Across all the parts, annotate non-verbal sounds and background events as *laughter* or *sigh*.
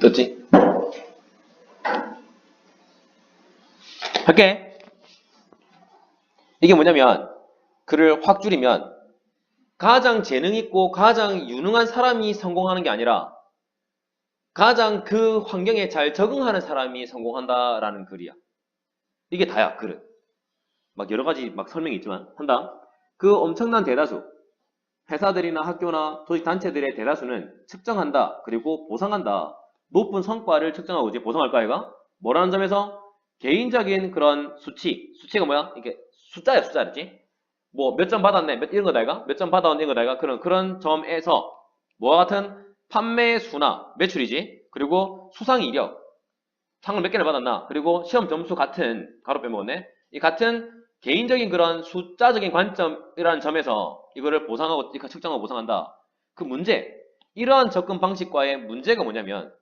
떴지? 할게. 이게 뭐냐면 글을 확 줄이면 가장 재능 있고 가장 유능한 사람이 성공하는 게 아니라 가장 그 환경에 잘 적응하는 사람이 성공한다라는 글이야. 이게 다야, 글은. 막 여러 가지 막 설명이 있지만 한다. 그 엄청난 대다수 회사들이나 학교나 조직 단체들의 대다수는 측정한다. 그리고 보상한다. 높은 성과를 측정하고 이제 보상할 거 아이가? 뭐라는 점에서 개인적인 그런 수치. 수치가 뭐야? 이게 숫자야, 숫자, 그렇지? 뭐 몇 점 받았네, 몇 이런 거다 이가? 몇 점 받아온 이런 거다 이가? 그런 그런 점에서 뭐와 같은 판매 수나 매출이지. 그리고 수상 이력. 상을 몇 개를 받았나? 그리고 시험 점수 같은 가로 빼먹었네. 이 같은 개인적인 그런 숫자적인 관점이라는 점에서 이거를 보상하고 측정하고 보상한다. 그 문제, 이러한 접근 방식과의 문제가 뭐냐면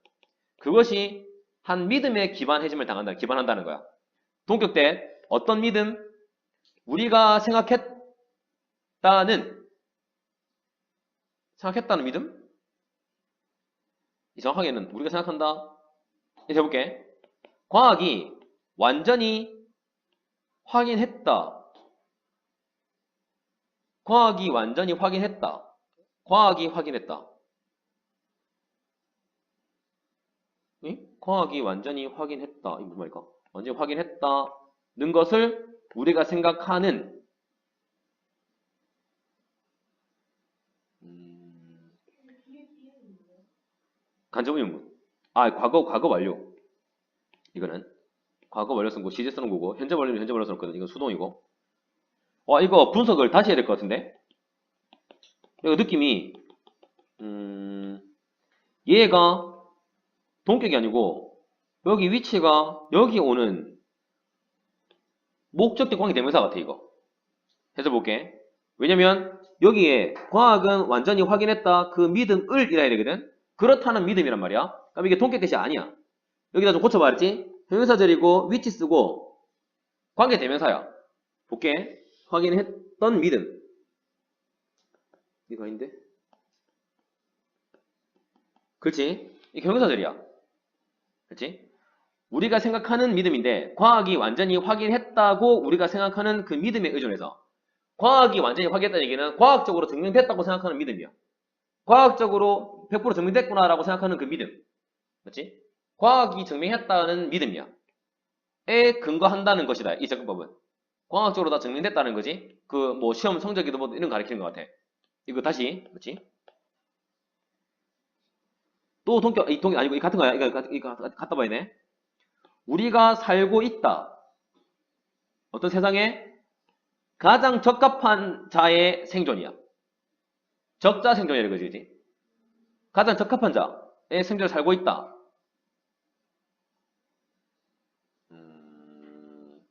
그것이 한 믿음에 기반해짐을 당한다, 기반한다는 거야. 동격 때 어떤 믿음? 우리가 생각했다는 생각했다는 믿음? 이 정확하게는 우리가 생각한다. 이제 해볼게. 과학이 완전히 확인했다. 과학이 완전히 확인했다. 과학이 확인했다. 응? 과학이 완전히 확인했다. 무슨 말일까? 완전히 확인했다는 것을 우리가 생각하는 음, 간접 의문문. 아, 과거 과거 완료. 이거는 과거 완료 쓴 거, 시제 쓰는 거고 현재 완료는 현재 완료 쓰는 거거든. 이건 수동이고. 와, 이거 분석을 다시 해야 될 것 같은데. 이거 느낌이 음, 얘가 동격이 아니고 여기 위치가 여기 오는 목적격 관계 대명사 같아 이거. 해서 볼게. 왜냐면 여기에 과학은 완전히 확인했다 그 믿음을 이라 해야 되거든. 그렇다는 믿음이란 말이야. 그럼 이게 동격 뜻이 아니야. 여기다 좀 고쳐봐 알지? 형용사절이고 위치 쓰고 관계 대명사야. 볼게. 확인했던 믿음. 이거 아닌데? 그렇지? 이게 형용사절이야. 그렇지? 우리가 생각하는 믿음인데 과학이 완전히 확인했다고 우리가 생각하는 그 믿음에 의존해서 과학이 완전히 확인했다는 얘기는 과학적으로 증명됐다고 생각하는 믿음이야. 과학적으로 100% 증명됐구나라고 생각하는 그 믿음. 맞지? 과학이 증명했다는 믿음이야. 에 근거한다는 것이다. 이 접근법은. 과학적으로 다 증명됐다는 거지. 그 뭐 시험 성적이도 뭐 이런 거 가리키는 것 같아. 이거 다시, 그렇지? 또 동격, 이 동격 아니고 이 같은 거야. 이거, 이거, 갖다 봐야 돼. 우리가 살고 있다. 어떤 세상에 가장 적합한 자의 생존이야. 적자 생존이라는 거지, 그지? 가장 적합한 자의 생존을 살고 있다. 음,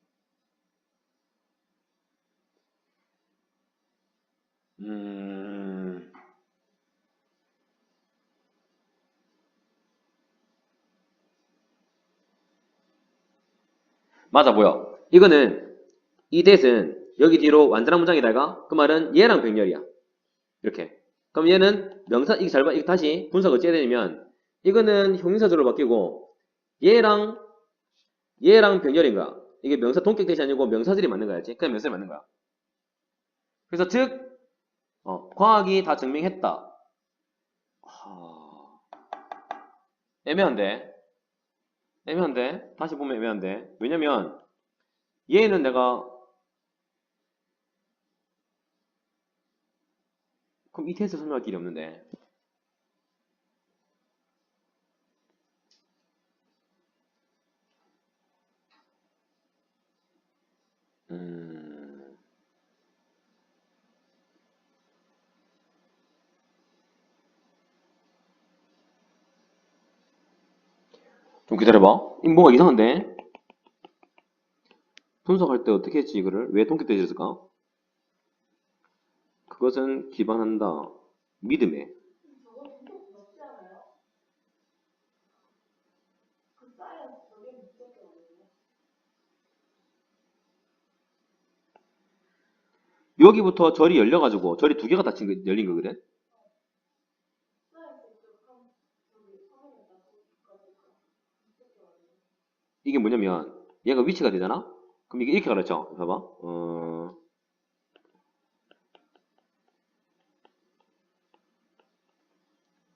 음, 맞아, 보여. 이거는 이 that은 여기 뒤로 완전한 문장에다가 그 말은 얘랑 병렬이야. 이렇게. 그럼 얘는 명사, 이게 잘 봐, 이거 다시 분석을 째야 되면 이거는 형용사절로 바뀌고 얘랑 얘랑 병렬인 거야. 이게 명사 동격 대시 아니고 명사절이 맞는 거야지. 그냥 명사절이 맞는 거야. 그래서 즉, 어, 과학이 다 증명했다. 하... 애매한데? 애매한데? 다시 보면 애매한데? 왜냐면 얘는 내가 그럼 이 테스트 설명할 길이 없는데 음... 좀 기다려봐. 이 뭐가 이상한데? 분석할 때 어떻게 했지 이거를? 왜 동격되지 있을까? 그것은 기반한다. 믿음에. 여기부터 절이 열려가지고 절이 두 개가 거, 열린 거거든? 쌓여서 좀 한, 저기 화면에다 놓을까? 이게 뭐냐면 얘가 위치가 되잖아? 그럼 이게 이렇게 가르쳐. 봐봐. 어...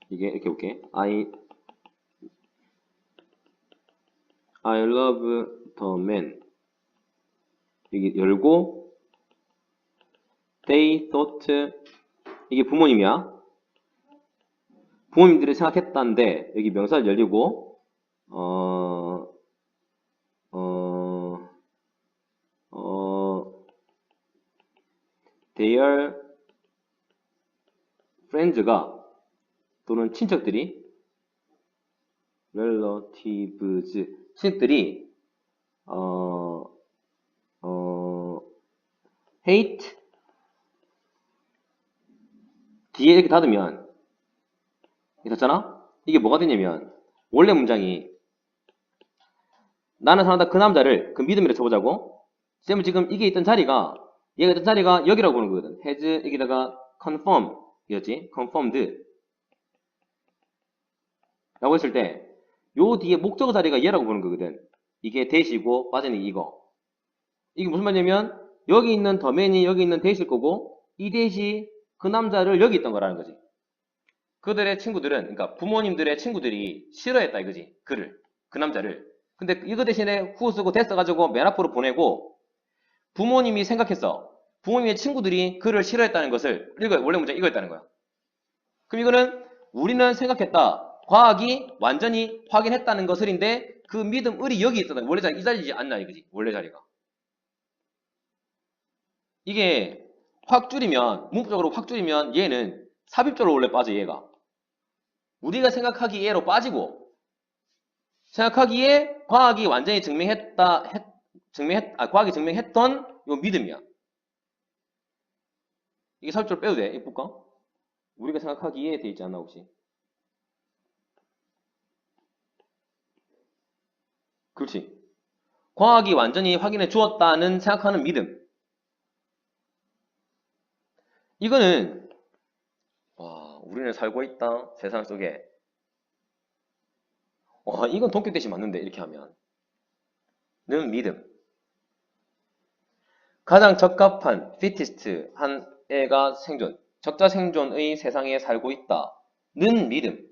이게 이렇게 볼게. I I love the man. 여기 열고 they thought 이게 부모님이야. 부모님들이 생각했다는데 여기 명사를 열리고 어, 어, 어, their friends가 또는 친척들이 relatives 친척들이 어, 어, hate 뒤에 이렇게 닫으면 이렇게 닫잖아? 이게 뭐가 되냐면 원래 문장이 나는 사랑한다 그 남자를 그 믿음이라 쳐보자고 쌤은 지금 이게 있던 자리가 얘가 있던 자리가? 여기라고 보는 거거든. has 여기다가 confirm 이었지? confirmed. 라고 했을 때 요 뒤에 목적어 자리가 얘라고 보는 거거든. 이게 대시고 빠지는 이거. 이게 무슨 말이냐면 여기 있는 더맨이 여기 있는 대시일 거고 이 대시 그 남자를 여기 있던 거라는 거지. 그들의 친구들은 그러니까 부모님들의 친구들이 싫어했다 이거지. 그를. 그 남자를. 근데 이거 대신에 후 쓰고 됐어 가지고 맨 앞으로 보내고 부모님이 생각했어. 부모님의 친구들이 그를 싫어했다는 것을 이거 원래 문제 이거였다는 거야. 그럼 이거는 우리는 생각했다. 과학이 완전히 확인했다는 것을인데 그 믿음 을이 여기 있었다. 원래 자리 이 자리지 않나 이거지? 원래 자리가. 이게 확 줄이면 문법적으로 확 줄이면 얘는 삽입절로 원래 빠져 얘가. 우리가 생각하기에 얘로 빠지고 생각하기에 과학이 완전히 증명했다 했, 증명했 아 과학이 증명했던 요 믿음이야 이게 삽입절 빼도 돼 이쁠까 우리가 생각하기에 돼 있지 않나 혹시 그렇지 과학이 완전히 확인해 주었다는 생각하는 믿음 이거는 와, 우리는 살고 있다. 세상 속에. 와, 이건 동격 대시 맞는데, 이렇게 하면. 는 믿음. 가장 적합한, fittest 한 애가 생존. 적자 생존의 세상에 살고 있다. 는 믿음.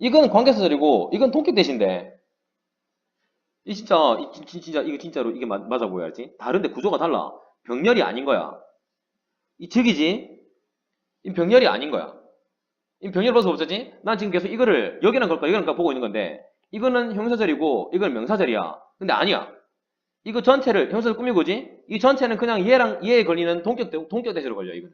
이건 관계사절이고, 이건 동격 대시인데, 이 진짜, 이 진- 진짜, 이거 진짜로 이게 맞, 맞아 보여야지. 다른데 구조가 달라. 병렬이 아닌 거야. 이 적이지? 이 병렬이 아닌 거야. 이 병렬 벌써 없었지? 난 지금 계속 이거를 여기는 걸까 여기는 걸까 보고 있는 건데 이거는 형사절이고 이건 명사절이야. 근데 아니야. 이거 전체를 형사절 꾸미고 오지? 이 전체는 그냥 얘랑 얘에 걸리는 동격 대- 동격 대시로 걸려 이건.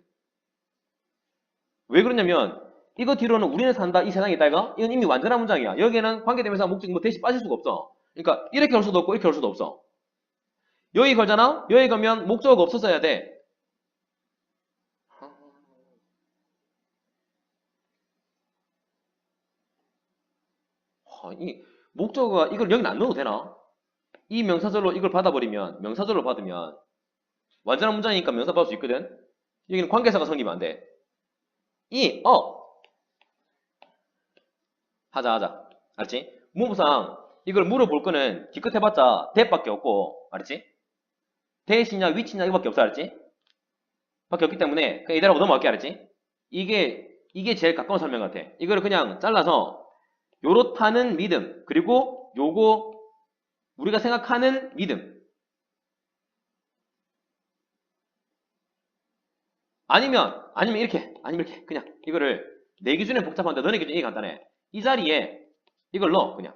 왜 그러냐면 이거 뒤로는 우리는 산다 이 세상에 있다 이가 이건 이미 완전한 문장이야. 여기에는 관계대명사 목적 뭐 대시 빠질 수가 없어. 그러니까 이렇게 올 수도 없고 이렇게 올 수도 없어. 여기 걸잖아? 여기 가면 목적어가 없었어야 돼. 아, 이 목적어가 이걸 여기는 안 넣어도 되나? 이 명사절로 이걸 받아버리면 명사절로 받으면 완전한 문장이니까 명사 받을 수 있거든. 여기는 관계사가 성립이 안 돼. 이, 어. 하자 하자. 알았지? 문법상 이걸 물어볼 거는 기껏 해봤자 대밖에 없고 알았지? 대시냐 위치냐 이거밖에 없어 알았지? 밖에 없기 때문에 그냥 이대로 넘어갈게 알았지? 이게 이게 제일 가까운 설명 같아. 이거를 그냥 잘라서 요렇다는 믿음 그리고 요거 우리가 생각하는 믿음. 아니면 아니면 이렇게 아니면 이렇게 그냥 이거를 내 기준에 복잡한데 너네 기준이 간단해. 이 자리에 이걸 넣어 그냥.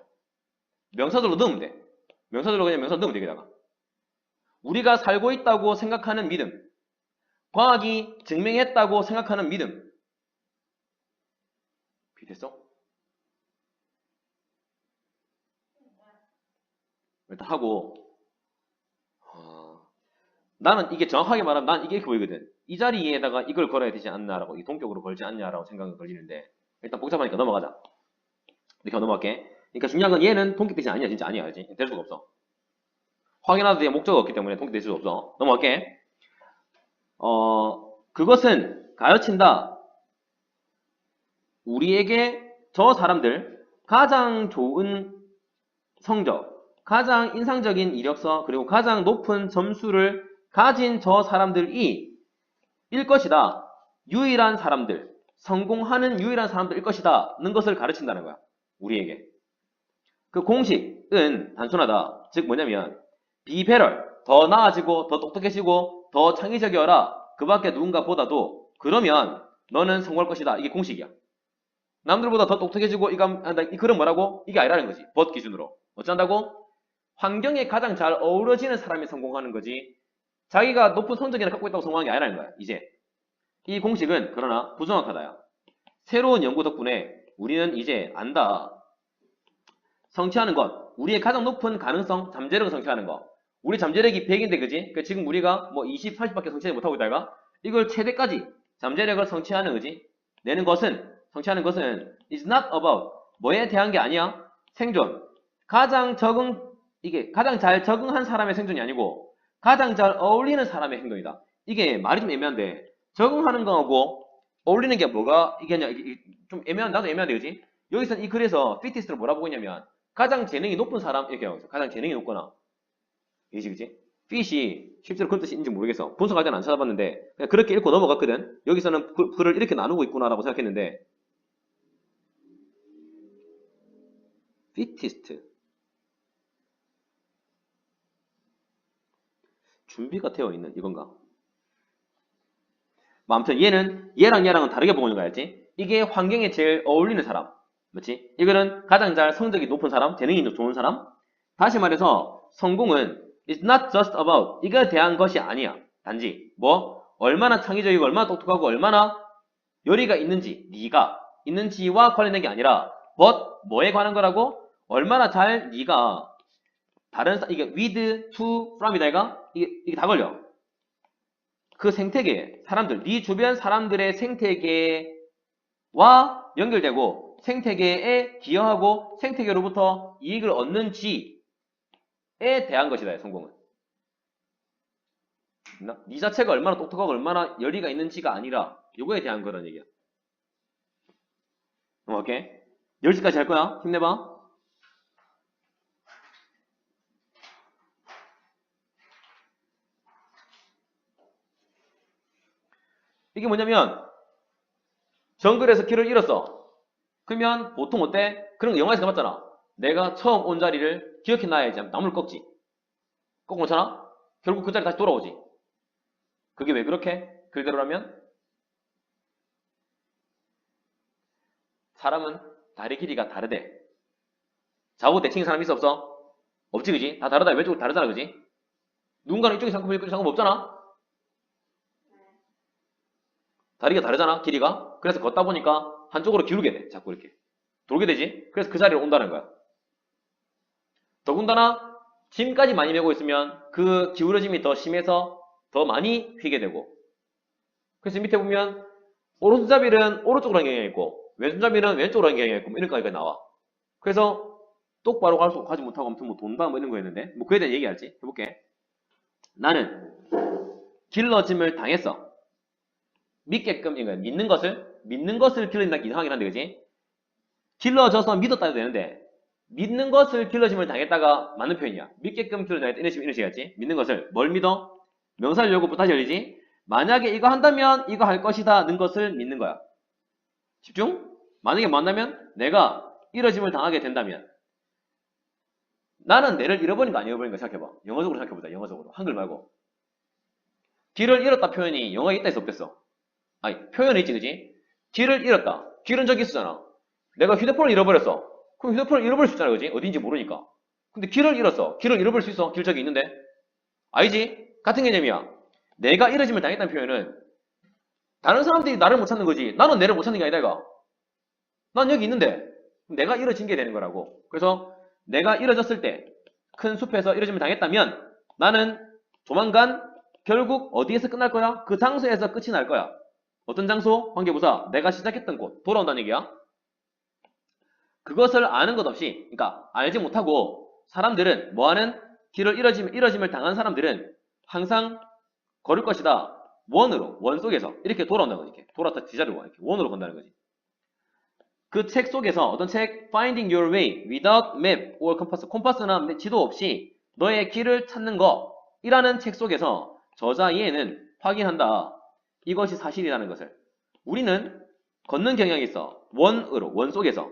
명사절로 넣으면 돼. 명사절로 그냥 명사 넣으면 돼 여기다가. 우리가 살고 있다고 생각하는 믿음. 과학이 증명했다고 생각하는 믿음. 비됐어? 일단 하고 어, 나는 이게 정확하게 말하면 난 이게 이렇게 보이거든. 이 자리에다가 이걸 걸어야 되지 않나라고 이 동격으로 걸지 않냐라고 생각이 걸리는데 일단 복잡하니까 넘어가자. 이렇게 넘어갈게. 그러니까 중요한 건 얘는 동격 대신 아니야 진짜 아니야 알지? 될 수가 없어. 확인하도 돼 목적이 없기 때문에 동격 될 수가 없어. 넘어갈게. 어 그것은 가르친다. 우리에게 저 사람들 가장 좋은 성적, 가장 인상적인 이력서, 그리고 가장 높은 점수를 가진 저 사람들이 일 것이다. 유일한 사람들, 성공하는 유일한 사람들일 것이다. 는 것을 가르친다는 거야. 우리에게. 그 공식은 단순하다. 즉 뭐냐면 be better, 더 나아지고 더 똑똑해지고 더 창의적이어라. 그 밖에 누군가 보다도 그러면 너는 성공할 것이다. 이게 공식이야. 남들보다 더 똑똑해지고 이거 글은 뭐라고? 이게 아니라는 거지. 벗 기준으로. 어쩐다고? 환경에 가장 잘 어우러지는 사람이 성공하는 거지. 자기가 높은 성적이나 갖고 있다고 성공한 게 아니라는 거야. 이제. 이 공식은 그러나 부정확하다야. 새로운 연구 덕분에 우리는 이제 안다. 성취하는 것. 우리의 가장 높은 가능성, 잠재력을 성취하는 것. 우리 잠재력이 100인데 그지? 그 지금 우리가 뭐 20, 30밖에 성취하지 못하고 있다가 이걸 최대까지 잠재력을 성취하는 거지. 내는 것은 성취하는 것은 is not about 뭐에 대한 게 아니야. 생존. 가장 적응 이게 가장 잘 적응한 사람의 생존이 아니고 가장 잘 어울리는 사람의 행동이다. 이게 말이 좀 애매한데 적응하는 거하고 어울리는 게 뭐가 이게냐 이게 좀 애매한 나도 애매한데 그지? 여기서는 이 글에서 피티스트를 뭐라 보고 있냐면 가장 재능이 높은 사람 이렇게 하고 있어. 가장 재능이 높거나 이지 그지? 핏이 실제로 그런 뜻인지 모르겠어. 분석할 때는 안 찾아봤는데 그냥 그렇게 읽고 넘어갔거든. 여기서는 그- 글을 이렇게 나누고 있구나라고 생각했는데 피티스트 준비가 되어 있는 이건가? 뭐 아무튼 얘는 얘랑 얘랑은 다르게 보고 있는 거 알지? 이게 환경에 제일 어울리는 사람. 맞지? 이거는 가장 잘 성적이 높은 사람, 재능이 좋은 사람. 다시 말해서 성공은 it's not just about 이거에 대한 것이 아니야. 단지 뭐 얼마나 창의적이고 얼마나 똑똑하고 얼마나 열의가 있는지 네가 있는지와 관련된 게 아니라 but 뭐에 관한 거라고? 얼마나 잘 네가 다른 사- 이게 with, to, from이다 이가 이게, 이게 다 걸려. 그 생태계 사람들 네 주변 사람들의 생태계와 연결되고 생태계에 기여하고 생태계로부터 이익을 얻는지에 대한 것이다 성공은. 나- 네 자체가 얼마나 똑똑하고 얼마나 열의가 있는지가 아니라 요거에 대한 거라는 얘기야. 오케이? 10시까지 할 거야. 힘내봐. 이게 뭐냐면 정글에서 길을 잃었어. 그러면 보통 어때? 그런 거 영화에서 봤잖아. 내가 처음 온 자리를 기억해 놔야지 하면 나무를 꺾지. 꺾고 놓잖아? 결국 그 자리 다시 돌아오지. 그게 왜 그렇게? 그대로라면 사람은 다리 길이가 다르대. 좌우 대칭인 사람 있어 없어? 없지 그지? 다 다르다. 왼쪽으로 다르잖아 그지? 누군가는 이쪽에 상품 이쪽에 상품 없잖아? 다리가 다르잖아 길이가. 그래서 걷다 보니까 한쪽으로 기울게 돼. 자꾸 이렇게. 돌게 되지? 그래서 그 자리로 온다는 거야. 더군다나 짐까지 많이 메고 있으면 그 기울어짐이 더 심해서 더 많이 휘게 되고. 그래서 밑에 보면 오른손잡이는 오른쪽으로 하는 경향이 있고 왼손잡이는 왼쪽으로 하는 경향이 있고 뭐 이런 거가 나와. 그래서 똑바로 갈 수, 가지 못하고 아무튼 뭐 돈다 뭐 이런 거였는데 뭐 그에 대한 얘기할지? 해볼게. 나는 길러짐을 당했어 믿게끔 이거 믿는 것을 믿는 것을 길러진다 이상하긴 한데 그지? 길러져서 믿었다 해도 되는데 믿는 것을 길러짐을 당했다가 맞는 표현이야. 믿게끔 길러져야 이런 식으로 이런 식이지. 믿는 것을 뭘 믿어? 명사를 열고 다시 열리지. 만약에 이거 한다면 이거 할 것이다 는 것을 믿는 거야. 집중. 만약에 뭐 한다면 내가 잃어짐을 당하게 된다면 나는 내를 잃어버린 거 안 잃어버린 거 생각해봐. 영어적으로 생각해보자. 영어적으로 한글 말고 길을 잃었다 표현이 영어에 있다 해서 없겠어. 아니 표현이 있지 그지? 길을 잃었다. 길은 저기 있었잖아. 내가 휴대폰을 잃어버렸어. 그럼 휴대폰을 잃어버릴 수 있잖아 그지? 어딘지 모르니까. 근데 길을 잃었어. 길을 잃어버릴 수 있어. 길 저기 있는데. 알지? 같은 개념이야. 내가 잃어짐을 당했다는 표현은 다른 사람들이 나를 못 찾는 거지. 나는 내를 못 찾는 게 아니다 이거. 난 여기 있는데 내가 잃어진 게 되는 거라고. 그래서 내가 잃어졌을 때 큰 숲에서 잃어짐을 당했다면 나는 조만간 결국 어디에서 끝날 거야? 그 장소에서 끝이 날 거야. 어떤 장소? 관계부사. 내가 시작했던 곳. 돌아온다는 얘기야. 그것을 아는 것 없이, 그러니까 알지 못하고 사람들은 뭐하는 길을 잃어짐, 잃어짐을 당한 사람들은 항상 걸을 것이다. 원으로, 원 속에서 이렇게 돌아온다는 거지. 이렇게 돌아다 뒤자리로 와. 이렇게 원으로 건다는 거지. 그 책 속에서 어떤 책 Finding Your Way Without Map or Compass 콤파스나 지도 없이 너의 길을 찾는 거 이라는 책 속에서 저자 이해는 확인한다. 이것이 사실이라는 것을. 우리는 걷는 경향이 있어. 원으로, 원 속에서.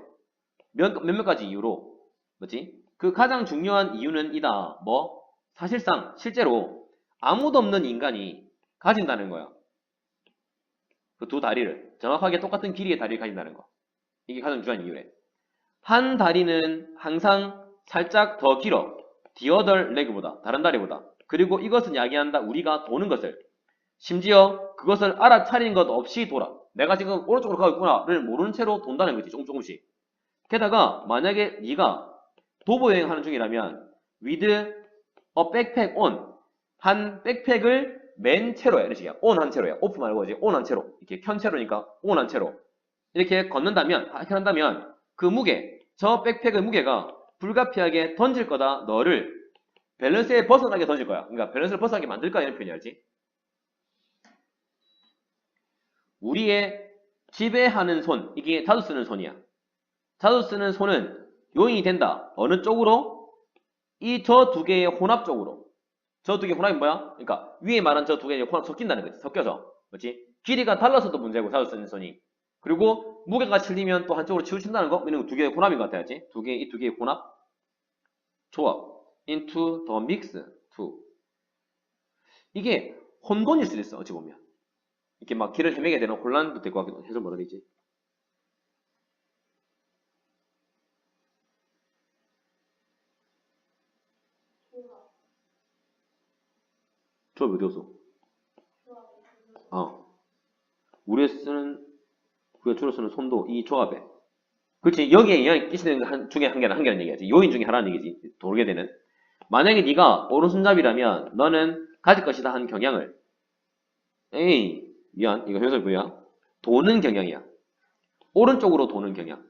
몇, 몇몇 가지 이유로. 뭐지? 그 가장 중요한 이유는 이다. 뭐? 사실상, 실제로 아무도 없는 인간이 가진다는 거야. 그 두 다리를. 정확하게 똑같은 길이의 다리를 가진다는 거. 이게 가장 중요한 이유래. 한 다리는 항상 살짝 더 길어. Other leg보다. 다른 다리보다. 그리고 이것은 이야기한다. 우리가 도는 것을. 심지어 그것을 알아차리는 것 없이 돌아. 내가 지금 오른쪽으로 가고 있구나를 모르는 채로 돈다는 거지. 조금 조금씩. 게다가 만약에 네가 도보 여행하는 중이라면 with a backpack on 한 백팩을 맨 채로야. 이런 식이야. on 한 채로야. 오프 말고 이제 on 한 채로. 이렇게 켠 채로니까 on 한 채로. 이렇게 걷는다면, 이렇게 한다면 그 무게, 저 백팩의 무게가 불가피하게 던질 거다. 너를 밸런스에 벗어나게 던질 거야. 그러니까 밸런스를 벗어나게 만들 거야. 이런 표현이야지. 우리의 지배하는 손, 이게 자주 쓰는 손이야. 자주 쓰는 손은 요인이 된다. 어느 쪽으로? 이 저 두 개의 혼합적으로. 저 두 개의 혼합이 뭐야? 그러니까 위에 말한 저 두 개의 혼합 섞인다는 거지. 섞여서. 그렇지? 길이가 달라서도 문제고 자주 쓰는 손이. 그리고 무게가 실리면 또 한쪽으로 치우친다는 거? 이런 두 개의 혼합인 것 같아야지. 두 개, 이 두 개의 혼합. 조합. into the mix. 이게 혼돈일 수도 있어. 어찌 보면. 이렇게 막 길을 헤매게 되는 혼란도 될 것 같기도 해서 뭐라 되지? 조합, 조합이 어디 갔어? 어. 우리가 쓰는, 우리가 주로 쓰는 손도 이 조합에. 그렇지. 여기에 영향이 끼치는 한, 중에 한 개는 한 개는 얘기하지. 요인 중에 하나는 얘기지. 돌게 되는. 만약에 네가 오른손잡이라면 너는 가질 것이다 한 경향을. 에이, 미안. 이거 해설 뭐야? 도는 경향이야. 오른쪽으로 도는 경향.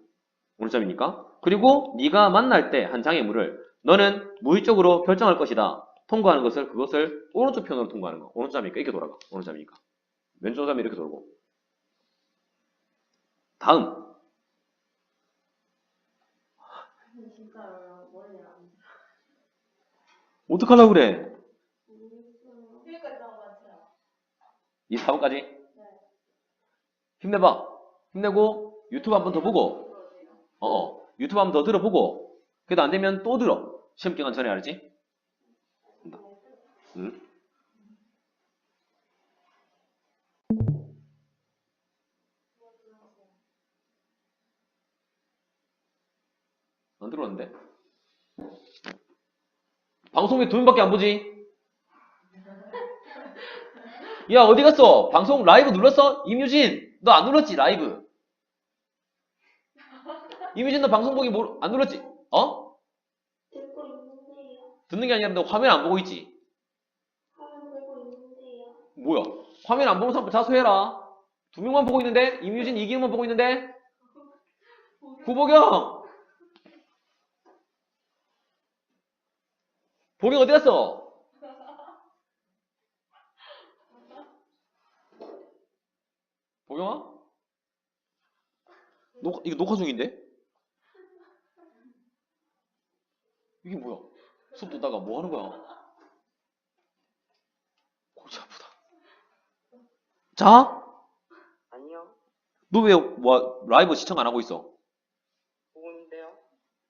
오른쪽이니까. 그리고 네가 만날 때 한 장애물을 너는 무의적으로 결정할 것이다. 통과하는 것을 그것을 오른쪽 편으로 통과하는 거. 오른쪽이니까 이렇게 돌아가. 오른쪽이니까. 왼쪽 잡이 이렇게 돌고. 다음. 어떡하려고 그래? 24호까지. 힘내봐. 힘내고 유튜브 한 번 더 보고. 어, 어. 유튜브 한 번 더 들어보고. 그래도 안 되면 또 들어. 시험 기간 전에 알지? 응? 안 들어왔는데. 방송에 두 명밖에 안 보지? 야, 어디 갔어? 방송 라이브 눌렀어? 임유진, 너 안 눌렀지, 라이브? 임유진, 너 방송 보기 뭐, 안 눌렀지? 어? 듣고 있는데요. 듣는 게 아니라 너 화면 안 보고 있지? 화면 보고 있는데요. 뭐야? 화면 안 보는 사람 자수해라. 두 명만 보고 있는데? 임유진, 이기훈만 보고 있는데? 구보경! *laughs* 보경 어디 갔어? 보경아? 녹, 이거 녹화 중인데? 이게 뭐야? 수업 듣다가 뭐 하는 거야? 골치 아프다. 자? 아니요, 너 왜 뭐, 라이브 시청 안 하고 있어? 보고 있는데요.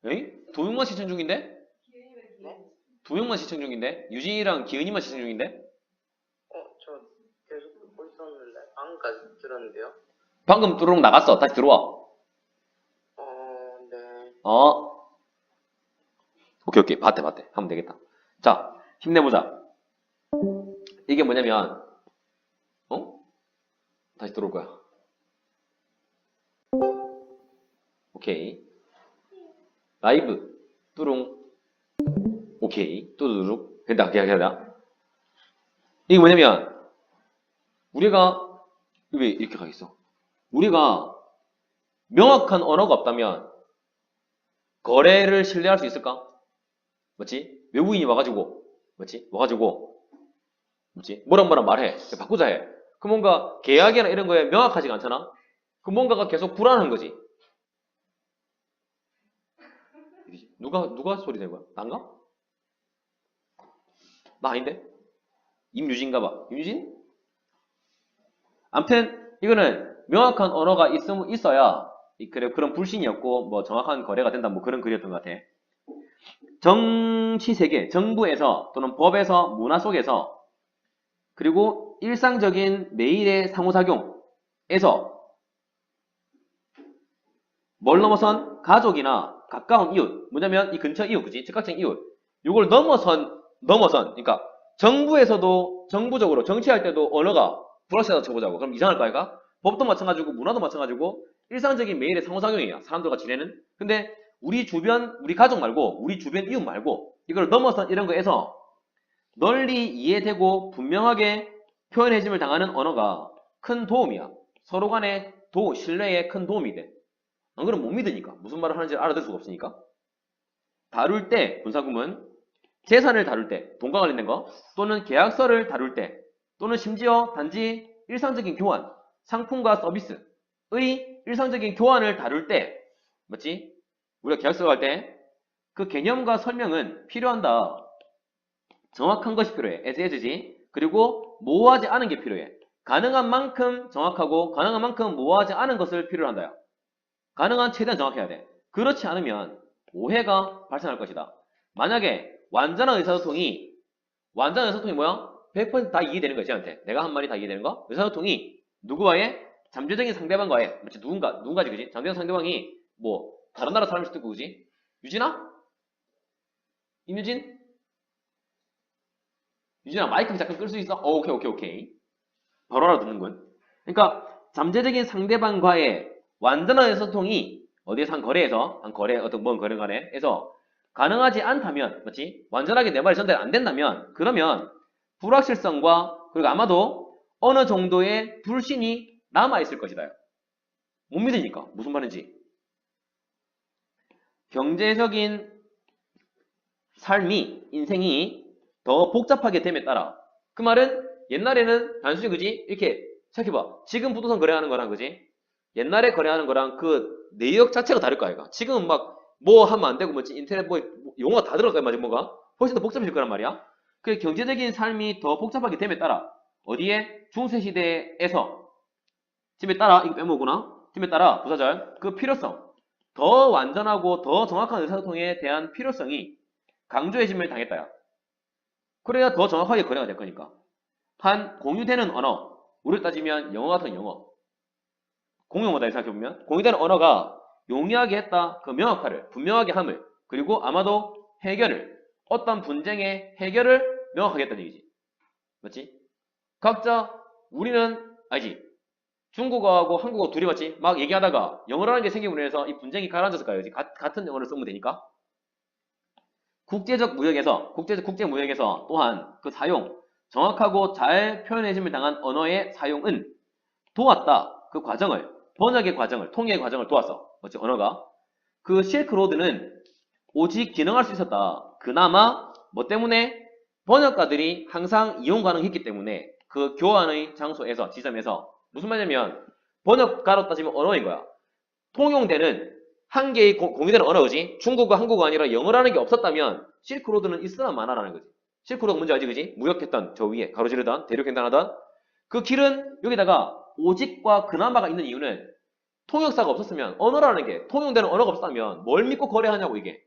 에이? 도영만 시청 중인데? 네? 도영만 시청 중인데? 유진이랑 기은이만 시청 중인데? 어, 저 계속 듣고 있었는데 방금까지 들었는데요. 방금 뚜루룩 나갔어. 다시 들어와. 어, 네. 어? 오케이, 오케이. 봤대, 봤대. 하면 되겠다. 자, 힘내보자. 이게 뭐냐면, 어? 다시 들어올 거야. 오케이. 라이브. 뚜룽. 오케이. 뚜루룩. 된다, 그냥, 그냥. 이게 뭐냐면, 우리가, 왜 이렇게 가 있어? 우리가 명확한 언어가 없다면, 거래를 신뢰할 수 있을까? 맞지? 외국인이 와가지고, 맞지? 와가지고, 맞지? 뭐랑 뭐랑 말해. 바꾸자 해. 그 뭔가 계약이나 이런 거에 명확하지가 않잖아? 그 뭔가가 계속 불안한 거지. 누가 누가 소리 낸 거야? 난가? 나 아닌데? 임유진가 봐. 임유진? 암튼 이거는 명확한 언어가 있음, 있어야 이- 그래 그런 불신이었고 뭐 정확한 거래가 된다 뭐 그런 글이었던 것 같아. 정치 세계, 정부에서 또는 법에서 문화 속에서 그리고 일상적인 매일의 상호작용에서 뭘 넘어선 가족이나 가까운 이웃 뭐냐면 이 근처 이웃 그지? 즉각적 이웃. 이걸 넘어선 넘어선. 그러니까 정부에서도 정부적으로 정치할 때도 언어가 불확실하다 쳐보자고. 그럼 이상할 거 아이가 법도 마찬가지고 문화도 마찬가지고 일상적인 매일의 상호작용이야 사람들과 지내는. 근데 우리 주변 우리 가족 말고 우리 주변 이웃 말고 이걸 넘어선 이런 거에서 널리 이해되고 분명하게 표현해짐을 당하는 언어가 큰 도움이야. 서로 간의 도 신뢰에 큰 도움이 돼. 안 그러면 못 믿으니까. 무슨 말을 하는지 알아들 수가 없으니까. 다룰 때, 군사구문, 재산을 다룰 때, 돈과 관련된 거, 또는 계약서를 다룰 때, 또는 심지어 단지 일상적인 교환, 상품과 서비스의 일상적인 교환을 다룰 때, 맞지? 우리가 계약서 할 때, 그 개념과 설명은 필요한다. 정확한 것이 필요해. as is지. 그리고 모호하지 않은 게 필요해. 가능한 만큼 정확하고 가능한 만큼 모호하지 않은 것을 필요로 한다요. 가능한 최대한 정확해야 돼. 그렇지 않으면 오해가 발생할 것이다. 만약에 완전한 의사소통이 완전한 의사소통이 뭐야? 100%다 이해되는 거야, 쟤한테. 내가 한 말이 다 이해되는 거? 의사소통이 누구와의? 잠재적인 상대방과의, 맞지? 누군가, 누군가지, 그지? 잠재적 상대방이 뭐, 다른 나라 사람일 수도 있고, 그지? 유진아? 임유진? 유진아, 마이크 잠깐 끌 수 있어? 어, 오케이, 오케이, 오케이. 바로 알아듣는군. 그러니까, 잠재적인 상대방과의 완전한 소통이 어디에서 한 거래에서 한 거래 어떤 뭔 거래 간에 에서 가능하지 않다면 맞지 완전하게 내 말이 전달 안 된다면 그러면 불확실성과 그리고 아마도 어느 정도의 불신이 남아 있을 것이다. 못 믿으니까 무슨 말인지 경제적인 삶이 인생이 더 복잡하게 됨에 따라 그 말은 옛날에는 단순히 그지 이렇게 생각해봐 지금 부동산 거래하는 거랑 그지 옛날에 거래하는 거랑 그 내역 자체가 다를 거 아이가. 지금은 막 뭐 하면 안 되고 뭐지 인터넷 뭐 용어가 다 들어갈 거야 뭐가 훨씬 더 복잡해질 거란 말이야. 그 경제적인 삶이 더 복잡하게 됨에 따라 어디에 중세 시대에서 팀에 따라 이거 빼먹구나. 팀에 따라 부사절 그 필요성 더 완전하고 더 정확한 의사소통에 대한 필요성이 강조해짐을 당했다야. 그래야 더 정확하게 거래가 될 거니까. 한 공유되는 언어 우리를 따지면 영어 같은 영어 공용어다 생각해보면 공유되는 언어가 용이하게 했다 그 명확화를 분명하게 함을 그리고 아마도 해결을 어떤 분쟁의 해결을 명확하게 했다는 얘기지 맞지? 각자 우리는 알지 중국어하고 한국어 둘이 맞지? 막 얘기하다가 영어라는 게 생기고 해서 이 분쟁이 가라앉았을 거예요 가- 같은 영어를 쓰면 되니까 국제적 무역에서 국제적 국제 무역에서 또한 그 사용 정확하고 잘 표현해짐을 당한 언어의 사용은 도왔다 그 과정을 번역의 과정을, 통일의 과정을 도왔어. 어찌 언어가. 그 실크로드는 오직 기능할 수 있었다. 그나마 뭐 때문에 번역가들이 항상 이용 가능했기 때문에 그 교환의 장소에서, 지점에서 무슨 말이냐면 번역가로 따지면 언어인 거야. 통용되는 한 개의 공- 공유되는 언어지. 중국어, 한국어 아니라 영어라는 게 없었다면 실크로드는 있으나 마나라는 거지. 실크로드 뭔지 알지, 그지? 무역했던 저 위에 가로지르던 대륙횡단하던 그 길은 여기다가 오직과 그나마가 있는 이유는 통역사가 없었으면 언어라는 게 통용되는 언어가 없었다면 뭘 믿고 거래하냐고 이게.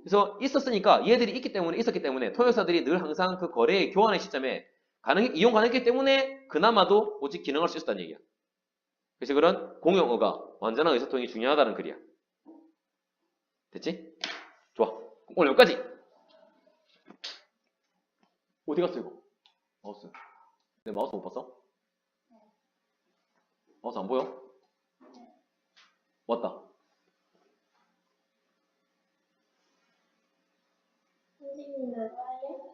그래서 있었으니까 얘들이 있기 때문에 있었기 때문에 통역사들이 늘 항상 그 거래의 교환의 시점에 가능 이용 가능했기 때문에 그나마도 오직 기능할 수 있었다는 얘기야. 그래서 그런 공용어가 완전한 의사소통이 중요하다는 글이야. 됐지? 좋아. 오늘 여기까지. 어디 갔어 이거? 마우스. 내 마우스 못 봤어? 마우스 안 보여? 왔다. 谢谢的。